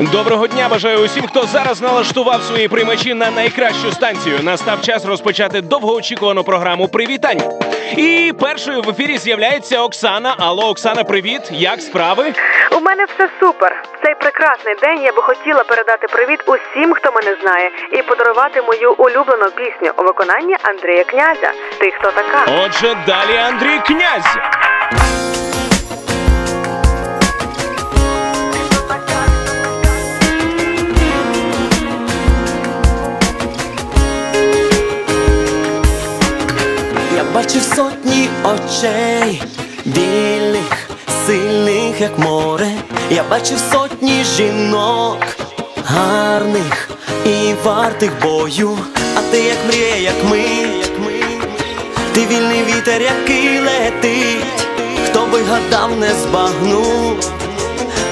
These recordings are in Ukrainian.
Доброго дня бажаю усім, хто зараз налаштував свої приймачі на найкращу станцію. Настав час розпочати довгоочікувану програму привітань. І першою в ефірі з'являється Оксана. Алло, Оксана, привіт! Як справи? У мене все супер. В цей прекрасний день я би хотіла передати привіт усім, хто мене знає, і подарувати мою улюблену пісню у виконанні Андрія Князя. Ти хто така? Отже, далі Андрій Князь. Бачив сотні очей, вільних, сильних, як море. Я бачив сотні жінок, гарних і вартих бою. А ти як мрія, як ми, як ми. Ти вільний вітер, який летить, хто би гадав, не збагнув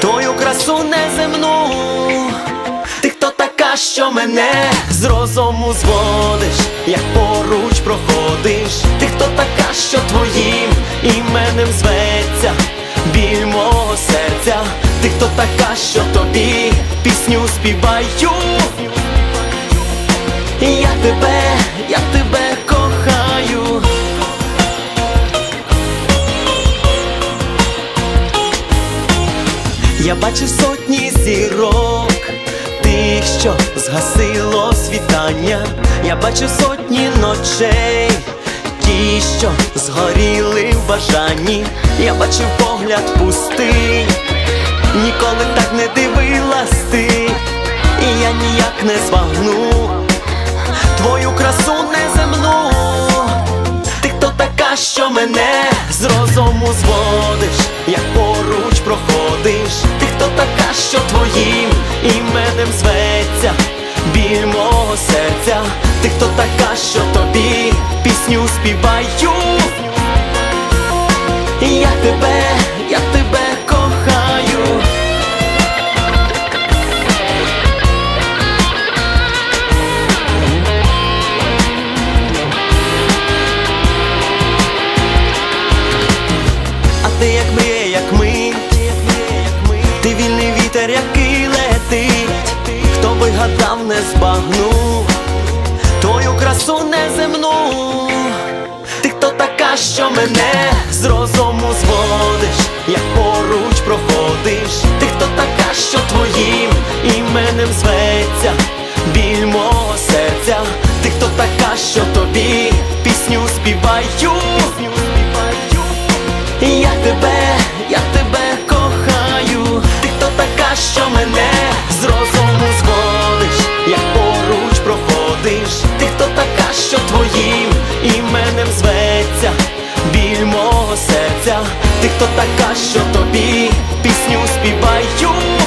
твою красу неземну. Ти хто така, що мене з розуму зводиш, як поруч проходиш, хто така, що тобі пісню співаю. Я тебе, я тебе кохаю. Я бачив сотні зірок, тих, що згасило світання. Я бачив сотні ночей, ті, що згоріли в бажанні. Я бачив погляд пустий, ніколи так не дивилась ти, і я ніяк не збагну. Твою красу неземну. Ти хто така, що мене з розуму зводиш, як поруч проходиш, ти хто така, що твоїм іменем зветься, біль мого серця, ти хто така, що тобі пісню співаю. Я тебе, я тебе ти як мрія, як ми, ти вільний вітер, який летить, хто би гадав, не збагнув. Твою красу неземну. Ти хто така, що мене з розуму зводиш, як поруч проходиш, ти хто така, що твоїм іменем зветься, біль мого серця, ти хто така, що тобі пісню співаю. Тебе, я тебе кохаю, ти хто така, що мене з розуму зводиш, як поруч проходиш, ти хто така, що твоїм іменем зветься, біль мого серця, ти хто така, що тобі пісню співаю.